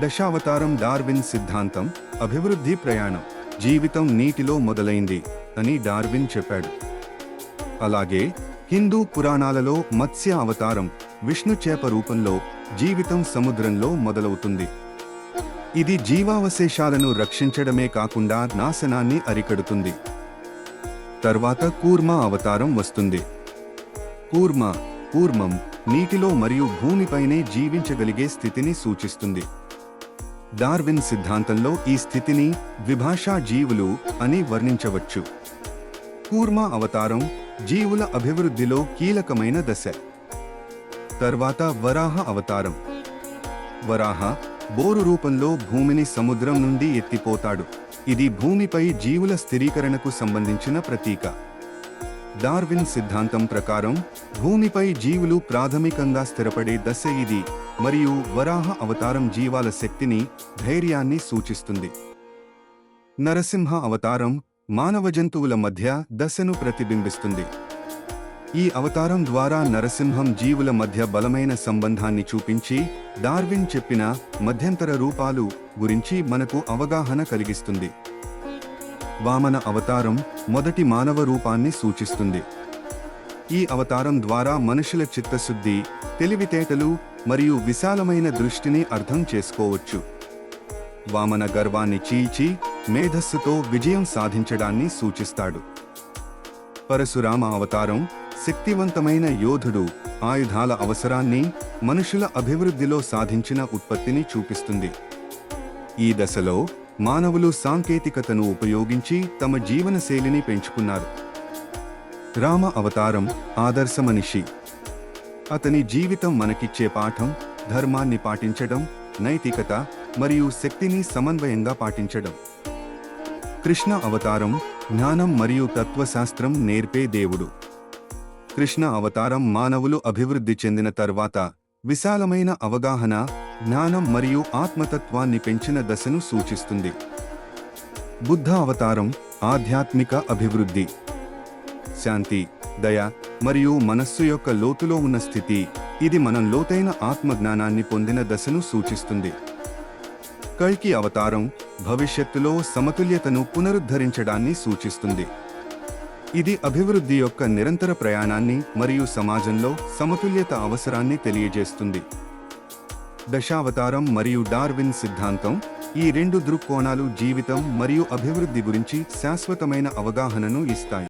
Dasavatharam Darwin సిద్ధాంతం అభివృద్ధి ప్రయాణం జీవితం నీటిలో మొదలైంది అని డార్విన్ చెప్పాడు. అలాగే హిందూ పురాణాలలో మత్స్య అవతారం విష్ణు చేప రూపంలో జీవితం సముద్రంలో మొదలవుతుంది. ఇది జీవావశేషాలను రక్షించడమే కాకుండా నాశనాన్ని అరికడుతుంది. తర్వాత కూర్మ అవతారం వస్తుంది. కూర్మ కూర్మం నీటిలో మరియు భూమిపైనే జీవించగలిగే స్థితిని సూచిస్తుంది. డార్విన్ సిద్ధాంతంలో ఈ స్థితిని ద్విభాషా జీవులు అని వర్ణించవచ్చు. కూర్మ అవతారం జీవుల అభివృద్ధిలో కీలకమైన దశ. తర్వాత వరాహ అవతారం. వరాహ బోరు రూపంలో భూమిని సముద్రం నుండి ఎత్తిపోతాడు. ఇది భూమిపై జీవుల స్థిరీకరణకు సంబంధించిన ప్రతీక. డార్విన్ సిద్ధాంతం ప్రకారం భూమిపై జీవులు ప్రాథమికంగా స్థిరపడే దశ ఇది. మరియు వరాహ అవతారం జీవాల శక్తిని ధైర్యాన్ని సూచిస్తుంది. నరసింహ అవతారం మానవ జంతువుల మధ్య దశను ప్రతిబింబిస్తుంది. ఈ అవతారం ద్వారా నరసింహం జీవుల మధ్య బలమైన సంబంధాన్ని చూపించి డార్విన్ చెప్పిన మధ్యంతర రూపాలు గురించి మనకు అవగాహన కలిగిస్తుంది. వామన అవతారం మొదటి మానవ రూపాన్ని సూచిస్తుంది. ఈ అవతారం ద్వారా మనుషుల చిత్తశుద్ధి తెలివితేటలు మరియు విశాలమైన దృష్టిని అర్థం చేసుకోవచ్చు. వామన గర్వాన్ని చీల్చి మేధస్సుతో విజయం సాధించడాన్ని సూచిస్తాడు. పరశురామ అవతారం శక్తివంతమైన యోధుడు ఆయుధాల అవసరాన్ని మనుషుల అభివృద్ధిలో సాధించిన ఉత్పత్తిని చూపిస్తుంది. ఈ దశలో మానవులు సాంకేతికతను ఉపయోగించి తమ జీవనశైలిని పెంచుకున్నారు. రామ అవతారం ఆదర్శ మనిషి అతని జీవితం మనకిచ్చే పాఠం ధర్మాన్ని పాటించడం నైతికత మరియు శక్తిని సమన్వయంగా పాటించడం. కృష్ణ అవతారం జ్ఞానం మరియు తత్వశాస్త్రం నేర్పే దేవుడు. కృష్ణ అవతారం మానవులు అభివృద్ధి చెందిన తర్వాత విశాలమైన అవగాహన జ్ఞానం మరియు ఆత్మతత్వాన్ని పెంచిన దశను సూచిస్తుంది. బుద్ధ అవతారం ఆధ్యాత్మిక అభివృద్ధి. శాంతి దయ మరియు మనస్సు యొక్క లోతులో ఉన్న స్థితి. ఇది మనం లోతైన ఆత్మజ్ఞానాన్ని పొందిన దశను సూచిస్తుంది. కల్కి అవతారం భవిష్యత్తులో సమతుల్యతను పునరుద్ధరించడాన్ని సూచిస్తుంది. ఇది అభివృద్ధి యొక్క నిరంతర ప్రయాణాన్ని మరియు సమాజంలో సమతుల్యత అవసరాన్ని తెలియజేస్తుంది. దశావతారం మరియు డార్విన్ సిద్ధాంతం ఈ రెండు దృక్కోణాలు జీవితం మరియు అభివృద్ధి గురించి శాశ్వతమైన అవగాహనను ఇస్తాయి.